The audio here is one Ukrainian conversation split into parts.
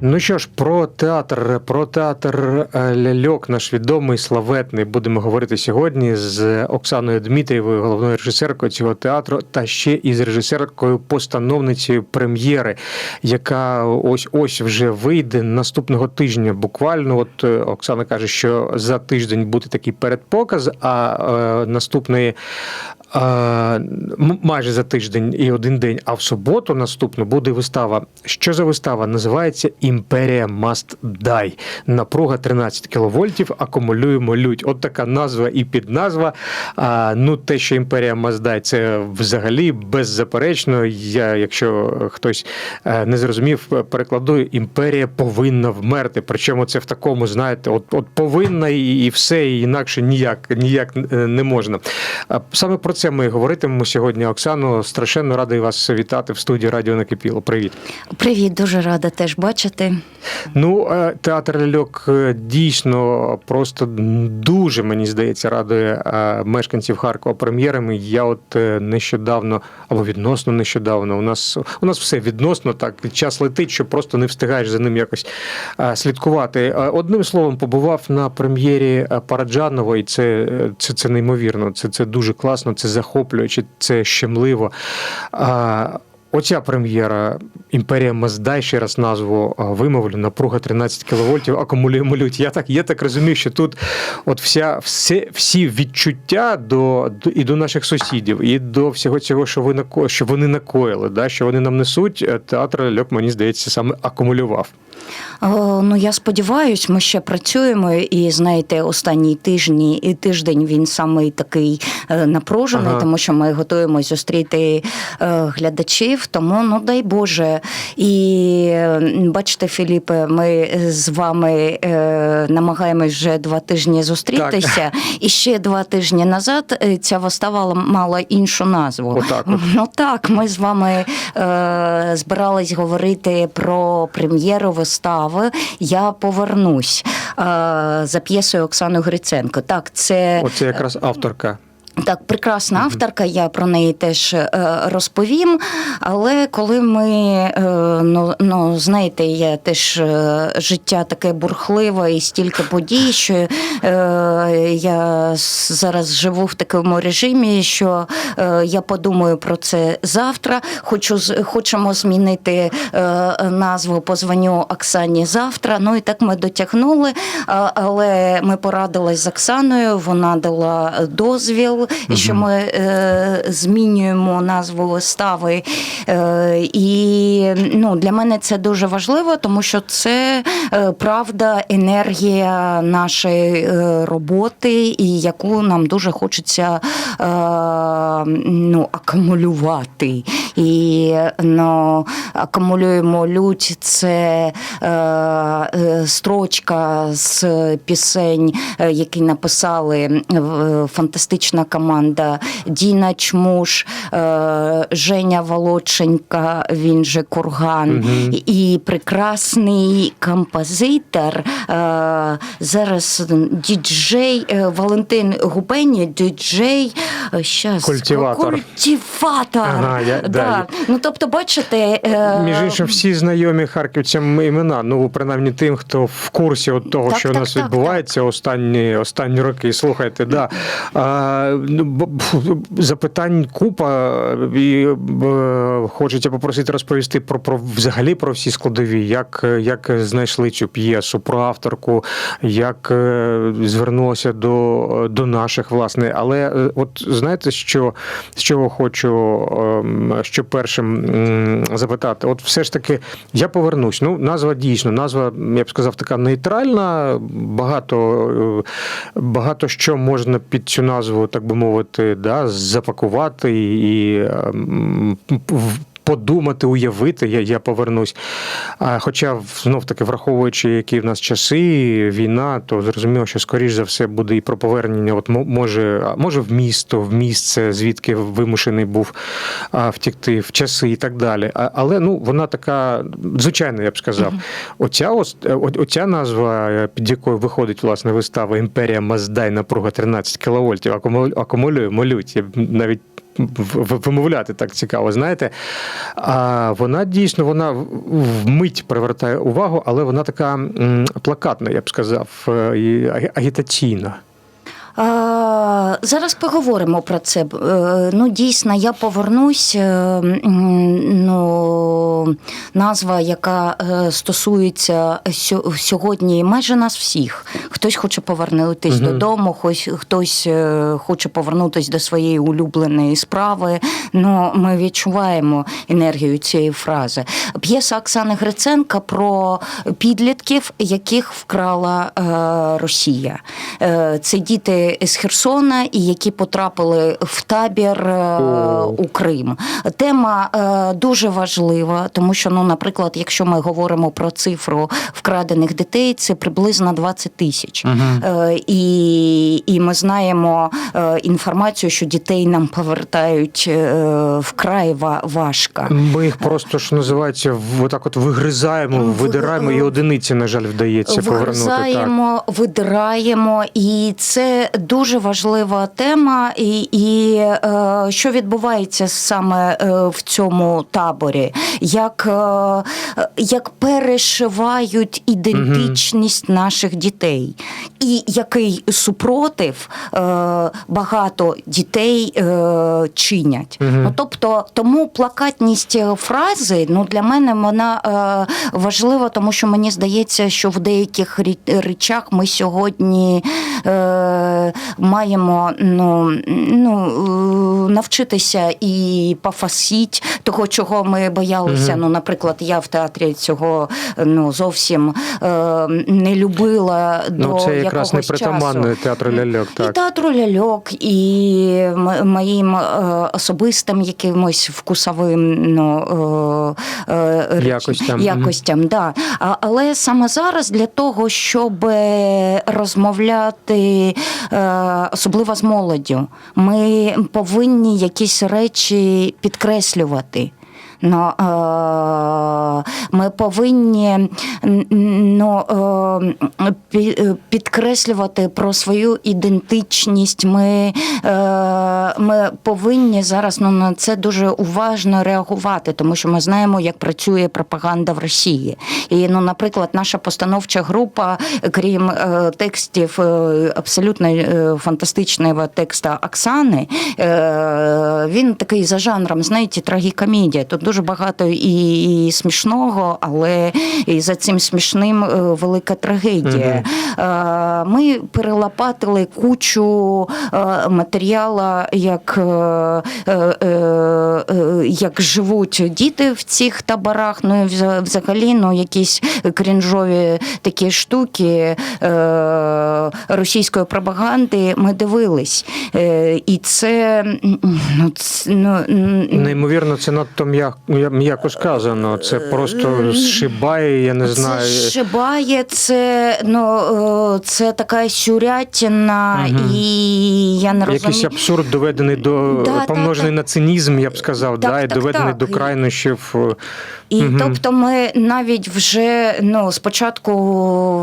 Ну що ж, про театр, про театр е, ляльок, наш відомий, славетний, будемо говорити сьогодні з Оксаною Дмитрієвою, головною режисеркою цього театру, та ще із режисеркою, постановницею прем'єри, яка ось ось вже вийде наступного тижня. Буквально, от е, Оксана каже, що за тиждень буде такий передпоказ, а е, наступної. е, майже за тиждень і один день, а в суботу наступну буде вистава. Що за вистава? Називається Імперія Must Die. Напруга 13 кВт, акумулюємо лють. От така назва і підназва. А, ну, те, що імперія Must Die, це взагалі беззаперечно. Я, якщо хтось е, не зрозумів, перекладу імперія повинна вмерти. Причому це в такому, знаєте, от, от повинна і, і все, і інакше ніяк, ніяк е, не можна. Саме про це ми говоритимемо сьогодні. Оксано, страшенно радий вас вітати в студії Радіо Накипіло. Привіт. Привіт, дуже рада теж бачити. Ну, е, театр ляльок е, дійсно просто дуже мені здається радує е, мешканців Харкова прем'єрами. Я от нещодавно або відносно нещодавно. У нас у нас все відносно так. Час летить, що просто не встигаєш за ним якось слідкувати. Одним словом, побував на прем'єрі Параджанова, і це, це, це неймовірно. Це, це дуже класно, це захоплююче, це щемливо. Оця прем'єра Імперія Маздай, ще раз назву вимовлю, напруга 13 кВт, акумулюємо лють. Я так, я так розумію, що тут от вся, все, всі відчуття до, до, і до наших сусідів, і до всього цього, що, ви нако, що вони накоїли, да, що вони нам несуть, е, театр льок, мені здається, саме акумулював. О, ну я сподіваюсь, ми ще працюємо, і знаєте, останні тижні і тиждень він самий такий е, напружений, Ага. тому що ми готуємось зустріти е, глядачів. Тому ну дай Боже. І е, бачите, Філіпе, ми з вами е, намагаємось вже два тижні зустрітися, і ще два тижні назад е, ця вистава мала іншу назву. Отак от. Ну так, ми з вами е, збирались говорити про прем'єру вистави. Я повернусь е, за п'єсою Оксани Гриценко. Так, це Оце якраз авторка. Так, прекрасна авторка, я про неї теж е, розповім. Але коли ми, е, ну, ну знаєте, я теж е, життя таке бурхливе і стільки подій, що е, я зараз живу в такому режимі, що е, я подумаю про це завтра. Хочу хочемо змінити е, назву позвоню Оксані завтра. Ну і так ми дотягнули. Але ми порадились з Оксаною, вона дала дозвіл, що ми е, змінюємо назву вистави. Е, і ну, для мене це дуже важливо, тому що це е, правда, енергія нашої е, роботи, і яку нам дуже хочеться е, ну, акумулювати. І ну, акумулюємо лють це е, е, строчка з пісень, е, які написали е, фантастична команда Діна Чмуш, е, Женя Володченка, він же Курган, і прекрасний композитор. е, Зараз діджей е, Валентин Губені, діджей. щас, Культиватор. Культиватор. Ага, я- да, да. Ну, тобто, бачите, Між іншим, всі знайомі харківцям імена. Ну, принаймні тим, хто в курсі от того, Так, що у нас так, відбувається останні, останні роки. Слухайте, да. А, запитань купа, і е, хочеться попросити розповісти про, про взагалі про всі складові, як, як знайшли цю п'єсу, про авторку, як е, звернулося до, до наших, власне. Але е, от знаєте, що, з чого хочу ем, що першим запитати? От все ж таки, я повернусь. Ну, назва дійсно, назва, я б сказав, така нейтральна. Багато, багато що можна під цю назву, так би мовити, да, запакувати і ем, в- подумати, уявити, я, я повернусь. А, хоча, знов таки, враховуючи, які в нас часи, війна, то зрозуміло, що скоріш за все буде і про повернення. От мо- може, може в місто, в місце, звідки вимушений був а, втікти в часи і так далі. А, але ну вона така звичайна, я б сказав. Оця ос- е, о- оця назва, е, під якою виходить власне вистава Імперія Маздай, напруга 13 кВт, акумулює, молють. Я навіть вимовляти так цікаво, знаєте. А вона дійсно вона вмить привертає увагу, але вона така плакатна, я б сказав, е, агітаційна. А, зараз поговоримо про це. Е, Ну, дійсно, я повернусь. е, Ну, назва, яка е, стосується сьогодні майже нас всіх. Хтось хоче повернутись Мгм. додому, хтось, хтось хоче повернутись до своєї улюбленої справи. Ну, ми відчуваємо енергію цієї фрази. П'єса Оксани Гриценка про підлітків, яких вкрала е, Росія. Е, Це діти з Херсона, і які потрапили в табір О. у Крим. Тема е, дуже важлива, тому що, ну, наприклад, якщо ми говоримо про цифру вкрадених дітей, це приблизно 20 тисяч. Е, І, і ми знаємо інформацію, що дітей нам повертають вкрай ва- важко. Ми їх просто що називається, отак от вигризаємо, видираємо, і одиниці, на жаль, вдається повернути. Вигризаємо, видираємо, і це дуже важлива тема. І, і е, що відбувається саме е, в цьому таборі? Як, е, як перешивають ідентичність наших дітей, і який супротив е, багато дітей е, чинять. Мгм. Ну, тобто, тому плакатність е, фрази ну, для мене вона е, важлива, тому що мені здається, що в деяких речах ми сьогодні е, маємо ну, ну, навчитися і пофасіть того, чого ми боялися. Мгм. Ну, наприклад, я в театрі цього ну, зовсім е, не любила до Ну, це якраз не якогось притаманно театру ляльок. І театру ляльок, і моїм е, особистим якимось вкусовим ну, е, е, реч- Якостям, якостям да. А, але саме зараз для того, щоб розмовляти, особливо з молоддю, ми повинні якісь речі підкреслювати. Ну, е, ми повинні ну, пі- підкреслювати про свою ідентичність. Ми, е, ми повинні зараз ну, на це дуже уважно реагувати, тому що ми знаємо, як працює пропаганда в Росії. І, ну, наприклад, наша постановча група, крім е, текстів е, абсолютно фантастичного текста Оксани, він такий за жанром, знаєте, трагікомедія. Тут дуже багато і, і смішного, але і за цим смішним е, велика трагедія. Е, Ми перелопатили кучу е, матеріалу, як, як живуть діти в цих таборах. Ну і взагалі ну, якісь крінжові такі штуки російської пропаганди ми дивились. І це ну, ну, Неймовірно, це надто м'яко, м'яко сказано. Це просто зшибає, я не знаю. Це шибає, це, ну, е, це така щурятина, угу. і я не розумію. Якийсь абсурд доведений до Да, помножений так. на цинізм, я б сказав, Так, да, і так, доведений так. до крайнощів. І Мгм. тобто ми навіть вже ну спочатку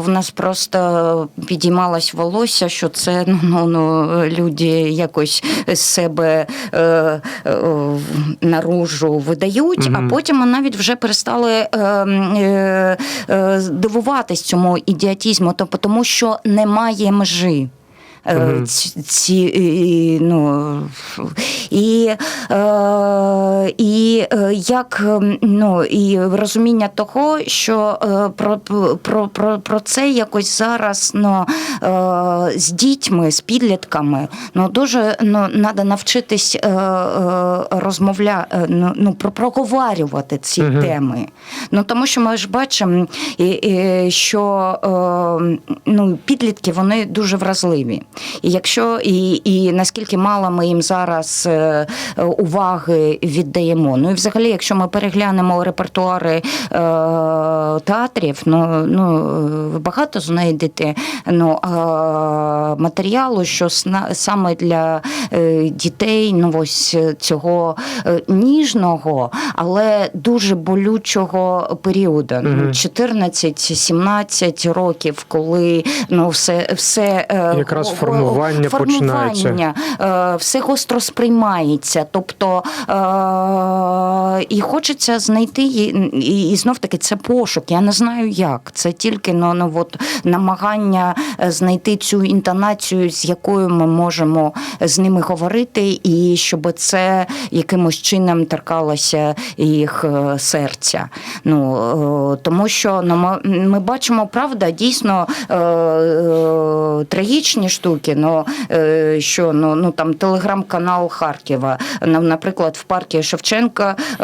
в нас просто підіймалось волосся, що це ну, ну, ну люди якось з себе е, е, наружу видають, Мгм. а потім ми навіть вже перестали е, е, е, дивуватись цьому ідіотізму, тобто тому що немає межі. Е, ці, ну, і, е, і е, як ем, ну, і розуміння того, що про, про, про, про це якось зараз ну, з дітьми, з підлітками ну, дуже ну, треба навчитись розмовля, ну, ну, про- проговорювати ці Мгм. теми. Ну, тому що ми ж бачимо, що е, ну, підлітки вони дуже вразливі. І якщо і, і наскільки мало ми їм зараз е, уваги віддаємо. Ну і взагалі, якщо ми переглянемо репертуари е, театрів, ну, ну ви багато знайдете ну, е, матеріалу, що сна- саме для е, дітей ну, ось цього е, ніжного, але дуже болючого періоду. Ну, Мгм. 14-17 років, коли ну, все, все Якраз го- Формування починається. е, все гостро сприймається. Тобто е, і хочеться знайти і, і, знов таки це пошук. Я не знаю як. Це тільки ну, ну, от, намагання е, знайти цю інтонацію, з якою ми можемо з ними говорити, і щоб це якимось чином торкалося їх серця. Ну, тому що ну, ми, бачимо, правда, дійсно трагічні штуки. Ну, е, що ну, ну там телеграм-канал Харкова. Ну, Наприклад, в парку Шевченка е,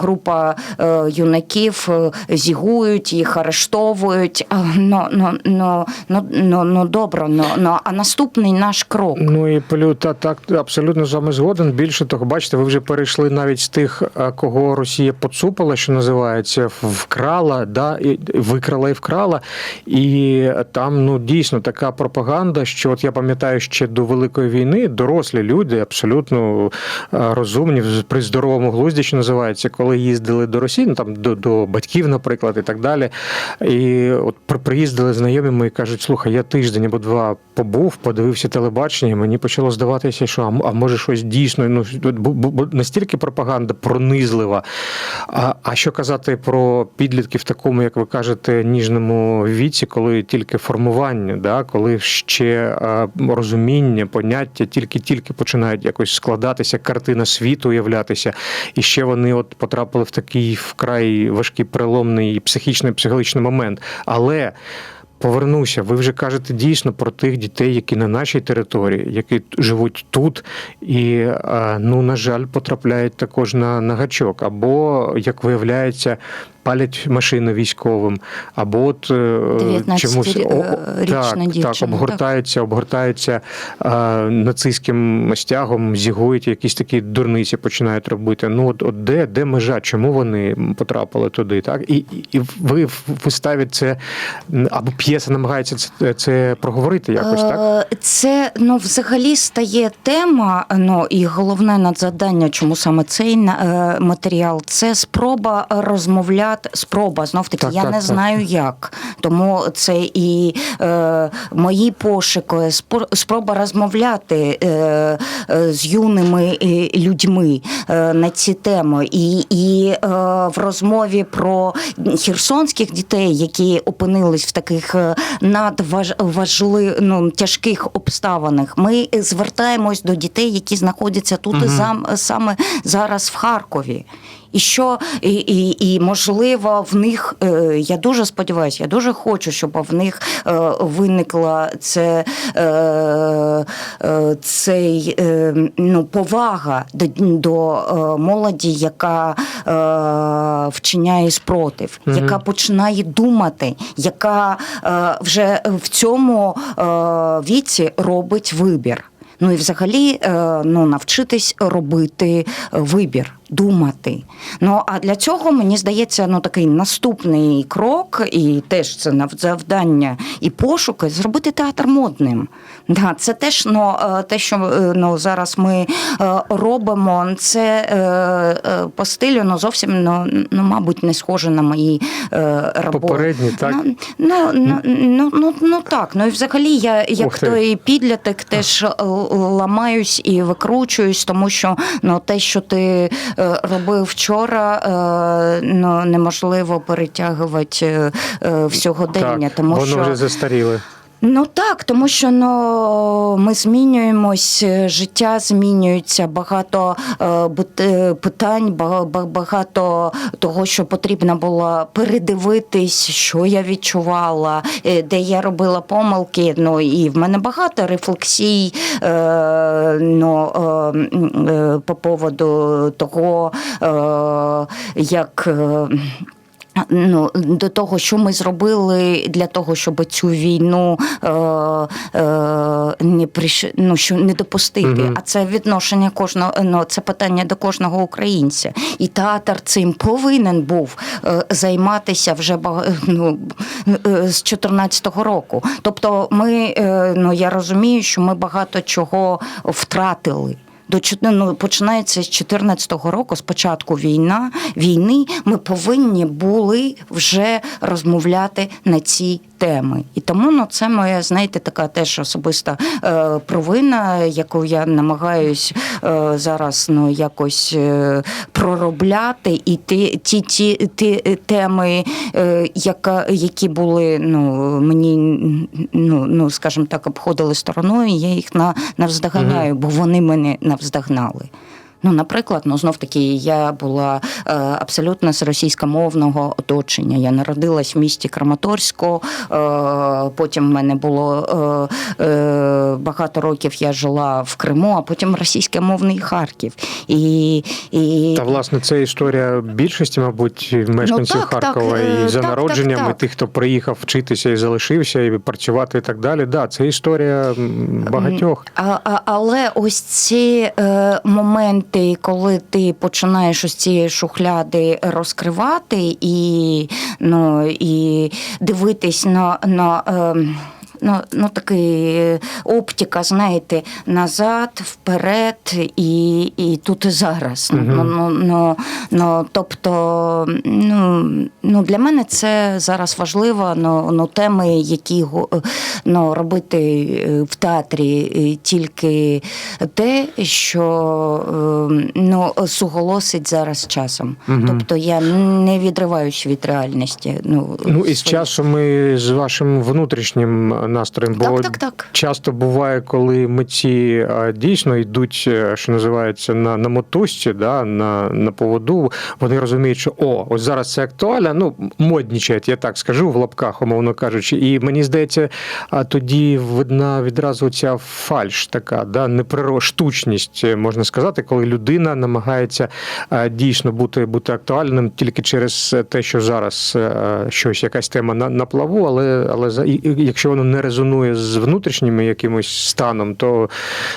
група е, юнаків зігують, їх арештовують. Ну, ну, ну, ну, ну, ну добре, ну, ну, а наступний наш крок. Ну і плю, та так абсолютно з вами згоден. Більше того, бачите, ви вже перейшли навіть з тих, кого Росія поцупила, що називається, вкрала, да, і викрала і вкрала. І там ну дійсно така пропаганда, що от я пам'ятаю ще до Великої війни дорослі люди, абсолютно а, розумні, при здоровому глузді, що називається, коли їздили до Росії, ну там до, до батьків, наприклад, і так далі. І от при- приїздили знайомі мої кажуть, слухай, я тиждень або два побув, подивився телебачення, і мені почало здаватися, що а, може щось дійсно. Ну настільки пропаганда пронизлива. А, а що казати про підлітків в такому, як ви кажете, ніжному віці, коли тільки формування, да, коли ще а, розуміння, поняття тільки-тільки починають якось складатися, картина світу уявлятися, і ще вони от потрапили в такий вкрай важкий переломний психічний психологічний момент. Але Повернуся, ви вже кажете дійсно про тих дітей, які на нашій території, які живуть тут, і е, ну на жаль, потрапляють також на, на гачок, або як виявляється. Палять машини військовим, або от е, 19-річна чомусь о- о- так, так, обгортаються, обгортаються е, нацистським стягом, зігують якісь такі дурниці починають робити. Ну от, от де, де межа? Чому вони потрапили туди? Так і, і- ви в виставі це або п'єса намагається це, це проговорити якось, так? Е, Це ну взагалі стає тема. Ну і головне надзадання, чому саме цей е, матеріал, це спроба розмовляти. Спроба знов таки, Так, я так, не так. знаю як. Тому це і е, мої пошуки, спроба розмовляти е, е, з юними е, людьми е, на ці теми. І, і е, в розмові про херсонських дітей, які опинились в таких надважливих, ну, тяжких обставинах, ми звертаємось до дітей, які знаходяться тут і зам, саме зараз в Харкові. І що і, і, і можливо в них е, я дуже сподіваюся, я дуже хочу, щоб в них е, виникла це, е, цей ну, повага до, до молоді, яка вчиняє спротив, яка починає думати, яка вже в цьому віці робить вибір. Ну і взагалі ну, навчитись робити вибір, думати. Ну а для цього мені здається, ну такий наступний крок, і теж це завдання і пошуки зробити театр модним. Да, це теж ну, е, те, що е, ну, зараз ми е, робимо, це по стилю ну, зовсім ну, ну, мабуть, не схоже на мої роботи. Попередні, так? Ну, ну, ну, ну, ну, ну так. Ну і взагалі я як Ух той підліток теж ламаюсь і викручуюсь, тому що ну, те, що ти робив вчора, е, ну, неможливо перетягувати всього е, в сьогодення. так, тому воно що... вже застаріле. Ну так, тому що ну, ми змінюємось, е, життя змінюється, багато е, е, питань, ба- ба- багато того, що потрібно було передивитись, що я відчувала, е, де я робила помилки. Ну і в мене багато рефлексій е, ну, е, по поводу того, е, як. Е, Ну, до того, що ми зробили для того, щоб цю війну е, е, не приш... ну, що не допустити. Мгм. А це відношення кожного, ну, це питання до кожного українця. І театр цим повинен був е, займатися вже бага- ну, е, з 14-го року. Тобто, ми, е, ну я розумію, що ми багато чого втратили. До чот- ну, починається з 14-го року, спочатку війна, війни, ми повинні були вже розмовляти на ці теми. І тому ну, це моя, знаєте, така теж особиста е, провина, яку я намагаюсь е, зараз ну, якось е, проробляти. І ті, ті, ті, ті теми, е, яка, які були ну, мені, ну, ну, скажімо так, обходили стороною, я їх на, навздоганяю, бо вони мене навздогнали. Ну, наприклад, ну знов таки я була е, абсолютно з російськомовного оточення. Я народилась в місті Краматорську. Е, потім в мене було е, е, багато років я жила в Криму, а потім російськомовний Харків. І, і... Та власне це історія більшості, мабуть, мешканців Ну, так, так, Харкова е, і за так, народженням, так, і так. тих, хто приїхав вчитися і залишився, і працювати і так далі. Да, це історія багатьох. А, а, але ось ці е, моменти, коли ти починаєш ось ці шухляди розкривати і, ну, і дивитись на. на е, Ну, ну такий е, оптика, знаєте, назад, вперед, і, і тут і зараз. Ну, ну, ну, ну, ну, тобто, ну, ну, для мене це зараз важливо. Ну, ну, теми, які го- ну, робити е, в театрі е, тільки те, що е, ну, суголосить зараз часом. Тобто я не відриваюсь від реальності. Ну, Ну і з часом ми з вашим внутрішнім настроєм, бо Так, так, так. часто буває, коли митці дійсно йдуть, е, що називається, на, на мотузці, да, на, на поводу. Вони розуміють, що о, ось зараз це актуально, ну моднічать, я так скажу в лапках, умовно кажучи. І мені здається, а тоді видна відразу ця фальш така, да, неприро... штучність, е, можна сказати, коли людина намагається е, дійсно бути, бути актуальним тільки через те, що зараз щось, якась тема на, на плаву, але, але за- якщо воно не резонує з внутрішнім якимось станом, то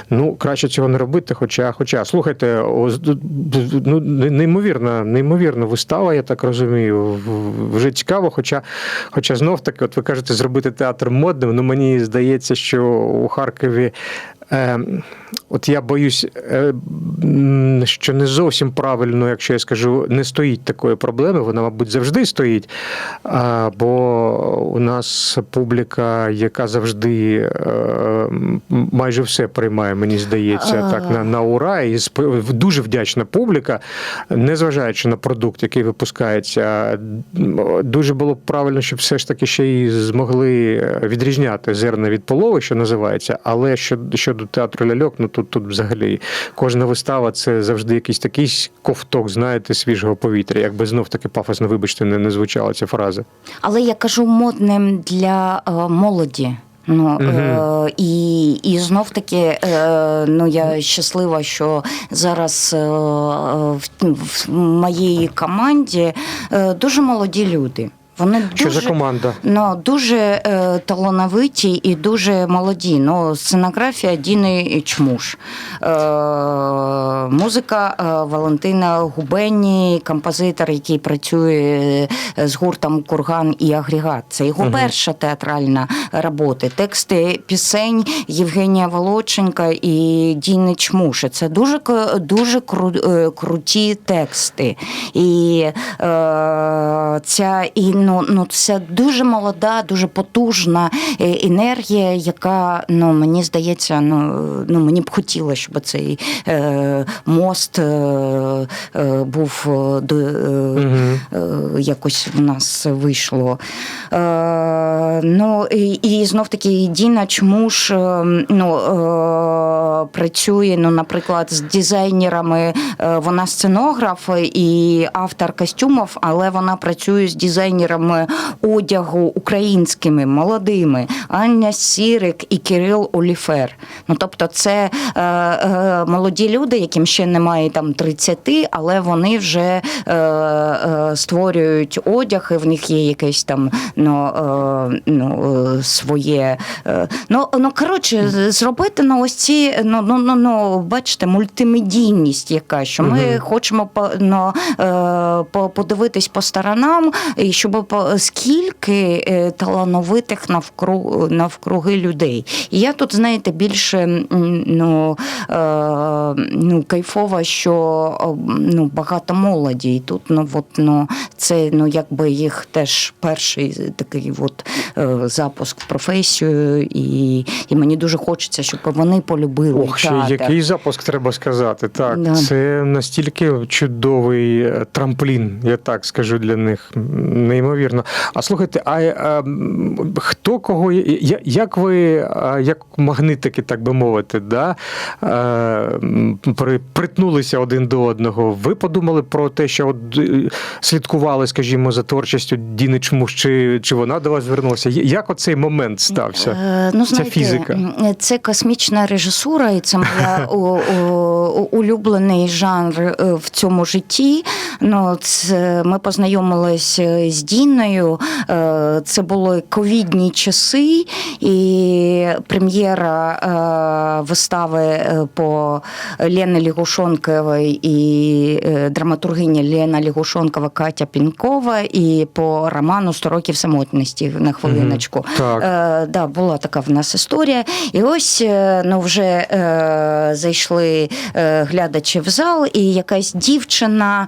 ну краще цього не робити. Хоча, хоча слухайте, ну неймовірна, неймовірна вистава, я так розумію. Вже цікаво, хоча, хоча знов таки, от ви кажете, зробити театр модним. Ну мені здається, що у Харкові. Е, от я боюсь, е, що не зовсім правильно, якщо я скажу, не стоїть такої проблеми. Вона, мабуть, завжди стоїть. Бо у нас публіка, яка завжди е, майже все приймає, мені здається, так на, на ура. І дуже вдячна публіка, незважаючи на продукт, який випускається. Дуже було б правильно, щоб все ж таки ще й змогли відрізняти зерна від полови, що називається. Але щодо, щодо театру ляльок, ну тут, тут взагалі кожна вистава це завжди якийсь такий ковток, знаєте, свіжого повітря. Якби знов таки пафосно, вибачте, не, не звучала ця фраза. Але я кажу модним для е, молоді. Ну е, і, і знов таки, е, ну я щаслива, що зараз е, в, в моїй команді е, дуже молоді люди. Вони Що дуже, за команда? Ну, дуже е, талановиті і дуже молоді. Ну, сценографія Діни Чмуш, е, музика е, Валентина Губені, композитор, який працює е, з гуртом Курган і агрегат. Це його перша театральна робота. Тексти пісень Євгенія Волоченка і Діни Чмуш. Це дуже дуже кру- е, круті тексти. І е, ця і ну, ну це дуже молода, дуже потужна е, енергія, яка ну мені здається, ну, ну мені б хотілося, щоб цей е, мост е, е, був е, до, е, е, якось в нас вийшло. Е, ну і, і знов таки Діна Чмуш е, ну, е, працює, ну, наприклад, з дизайнерами. Вона сценограф і автор костюмів, але вона працює з дизайнерами одягу українськими, молодими. Аня Сірик і Кирил Оліфер. Ну, тобто, це е, е, молоді люди, яким ще немає там 30, але вони вже е, е, створюють одяг, і в них є якесь там ну, е, ну, е, своє. Е, ну, ну, коротше, зробити ну, ось ці, ну, ну, ну, ну, бачите, мультимедійність яка, що ми хочемо по- ну, е, по- подивитись по сторонам, і щоб скільки е, талановитих навкруг, навкруги людей. І я тут, знаєте, більше ну, е, ну, ка- кайфово, що ну, багато молоді. І тут ну, от, ну, це ну, якби їх теж перший такий от, е, запуск в професію, і, і мені дуже хочеться, щоб вони полюбили. Ох, ще який запуск треба сказати. Так, Да. це настільки чудовий трамплін, я так скажу для них. М, Неймовірно. А слухайте, а, е, м, хто кого, я- як ви, як магнитики, так би мовити, да, е, при, притнулися один до одного? Ви подумали про те, що от е, слідкували, скажімо, за творчістю Діни Чмуш, чи, чи вона до вас звернулася? Як оцей момент стався? Е, Ну, Ця фізика. Це космічна режисура, і це моя у- у- улюблений жанр в цьому житті. Ну, це, ми познайомились е, з Діною. Е, Це були ковідні часи, і прем'єра е, вистави е, по Лені Лігушонковій і драматургиня Лена Лігушонкова Катя Пінкова, і по роману «100 років самотності на хвилиночку. Так. Е, да, була така в нас історія. І ось ну, вже зайшли глядачі в зал, і якась дівчина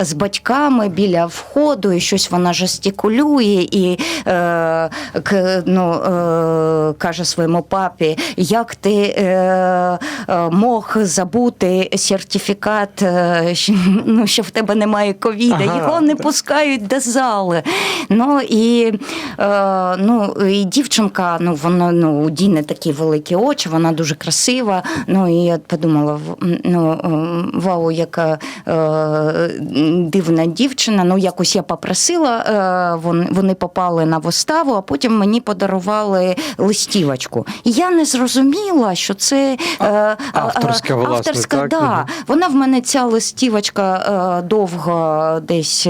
з батьками біля входу, і щось вона жестикулює, і е, к, ну, е, каже своєму папі, як ти е, е, мог забути сертифікат, е, ну, що в тебе немає ковіда, Ага, його не так. пускають до зали. Ну і, е, ну, і дівчинка, ну вона ну, у Діни такі великі очі, вона дуже красива. Ну і я подумала, ну е, вау, яка е, дивна дівчина. Ну, якось я попросила, е, вони, попали на виставу, а потім мені подарували листівочку. І я не зрозуміла, що це е, а- авторська, власне, авторська, так? да. Вона в мене ця листівочка е, довго десь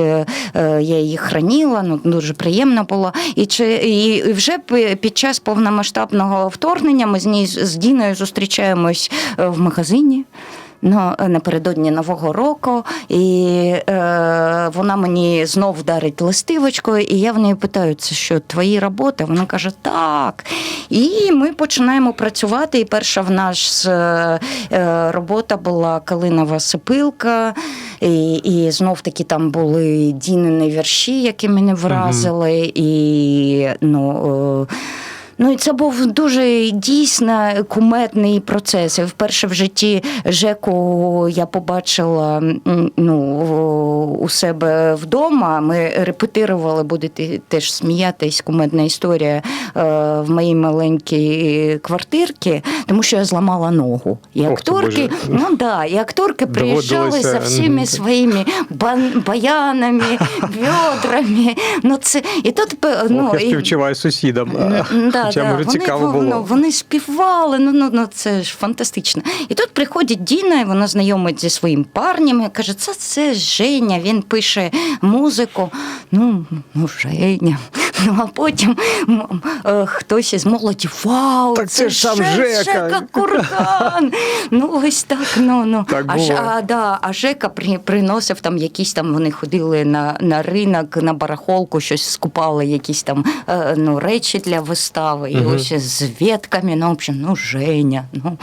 я її храніла, ну дуже приємно було. І чи і вже під час повномасштабного вторгнення ми з ній з Діною зустрічаємось в магазині. Ну, напередодні Нового року, і е, вона мені знов вдарить листивочкою, і я в неї питаю, це що, твої роботи? Вона каже, так. І ми починаємо працювати. І перша в нас е, е, робота була Калинова сипилка, і, і знов таки там були Дінини вірші, які мене вразили. І ну. Е, Ну і це був дуже дійсно куметний процес. Вперше в житті Жеку я побачила ну, у себе вдома. Ми репетирували, будете теж сміятись, куметна історія е, в моїй маленькій квартирці, тому що я зламала ногу. І акторки, Боже. ну да, і акторки приїжджали за всіми своїми баянами, відрами. Ну, це, і тут, ну, Ох, я співчуваю сусідам. М, Да, Хоча, да. може, вони, цікаво ну. Вони співали, ну, ну, ну це ж фантастично. І тут приходить Діна, і вона знайомить зі своїм парнем і каже: це, це Женя, він пише музику. Ну, ну, Женя. Ну, а потім е, хтось із молоді, вау, Так це ж сам Жека». Жека Курган. Ну, ось так, ну, ну. Так а, а, да, а Жека при, приносив там якісь там, вони ходили на, на ринок, на барахолку, щось скупали, якісь там е, ну, речі для І Мгм. ось з ветками, ну, в общем, ну, Женя. Ну,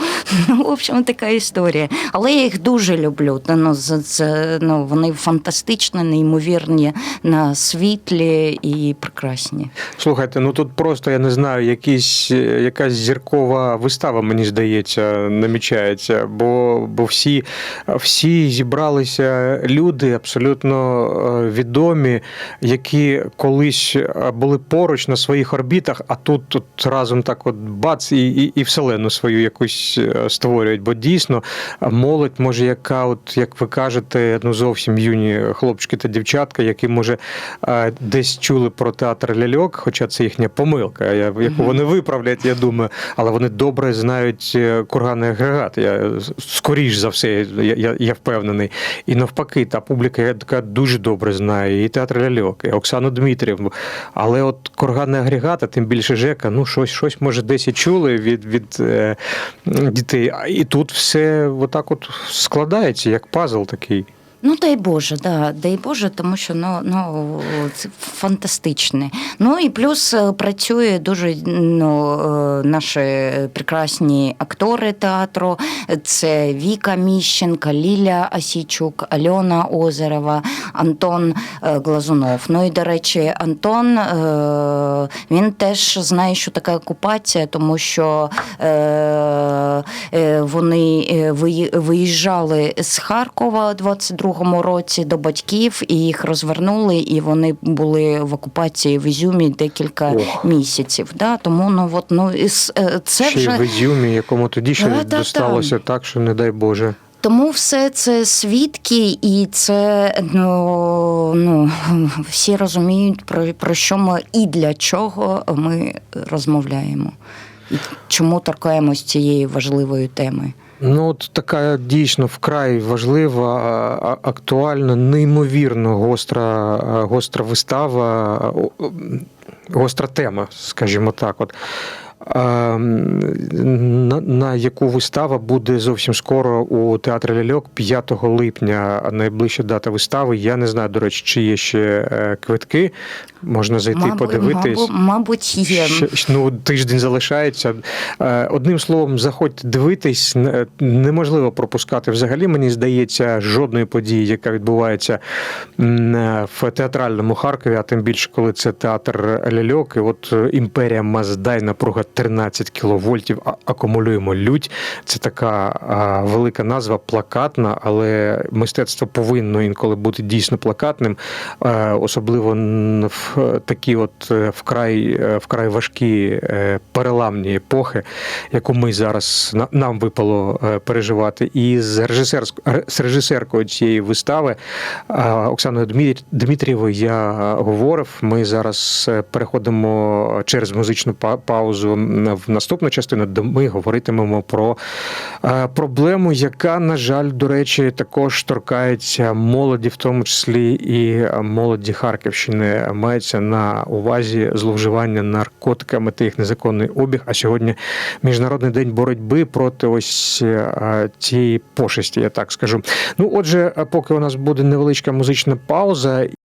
ну, в общем, така історія. Але я їх дуже люблю. Ну, з, ну, вони фантастичні, неймовірні на світлі і прекрасні. Слухайте, ну тут просто я не знаю, якісь, е, якась зіркова вистава, мені здається, намічається. Бо, бо всі, всі зібралися люди абсолютно е, відомі, які колись е, були поруч на своїх орбітах, а тут, тут разом так от бац, і, і, і вселену свою якусь е, створюють. Бо дійсно молодь, може, яка, от як ви кажете, ну зовсім юні хлопчики та дівчатка, які може десь чули про театр ляльок, хоча це їхня помилка, яку вони виправлять, я думаю, але вони добре знають е, курганний агрегат. Я скоріш за все, я, я, я впевнений. І навпаки, та публіка яка дуже добре знає і театр ляльок, і Оксану Дмитрівну. Але от курганний агрегат, а тим більше Жека, ну щось, щось може десь і чули від, від е, дітей. І тут все отак от складається, як пазл такий. Ну, дай Боже, да, дай Боже, тому що ну, ну це фантастичне. Ну і плюс е, працює дуже ну, е, наші прекрасні актори театру. Це Віка Міщенка, Ліля Асійчук, Альона Озерова, Антон е, Глазунов. Ну і до речі, Антон він теж знає, що таке окупація, тому що вони виї- виїжджали з Харкова у 22-му році до батьків і їх розвернули, і вони були в окупації в Ізюмі декілька Ох. місяців. Да? Тому ну от ну е, це Ще вже в Ізюмі, якому тоді ще Та-та-та. досталося так, що не дай Боже. тому все це свідки, і це ну, ну всі розуміють про, про що ми і для чого ми розмовляємо, чому торкаємось цієї важливої теми. Ну, от така дійсно вкрай важлива, актуальна, неймовірно гостра, гостра вистава, гостра тема, скажімо так. От. А, м, На, на яку вистава буде зовсім скоро у театрі Ляльок 5 липня. Найближча дата вистави. Я не знаю, до речі, чи є ще е, квитки. Можна зайти подивитись. мабуть, мабуть, є. Ще, ще, ну, тиждень залишається. Е, Одним словом, заходьте дивитись, неможливо пропускати взагалі, мені здається, жодної події, яка відбувається е, в театральному Харкові, а тим більше, коли це театр ляльок. І от е, імперія Маздай, напруга 13 кіловольтів, акумулюємо лють. Це така а, велика назва, плакатна, але мистецтво повинно інколи бути дійсно плакатним, е, особливо в такі от е, вкрай, е, вкрай важкі е, переламні епохи, яку ми зараз нам випало переживати. І з з режисеркою цієї вистави Оксаною Дмитрієвою я говорив. Ми зараз переходимо через музичну па- паузу в наступну частину, де ми говоритимемо про е, проблему, яка, на жаль, до речі, також торкається молоді, в тому числі і молоді Харківщини. Мається на увазі зловживання наркотиками та їх незаконний обіг. А сьогодні міжнародний день боротьби проти ось е, цієї пошесті, я так скажу. Ну, отже, поки у нас буде невеличка музична пауза,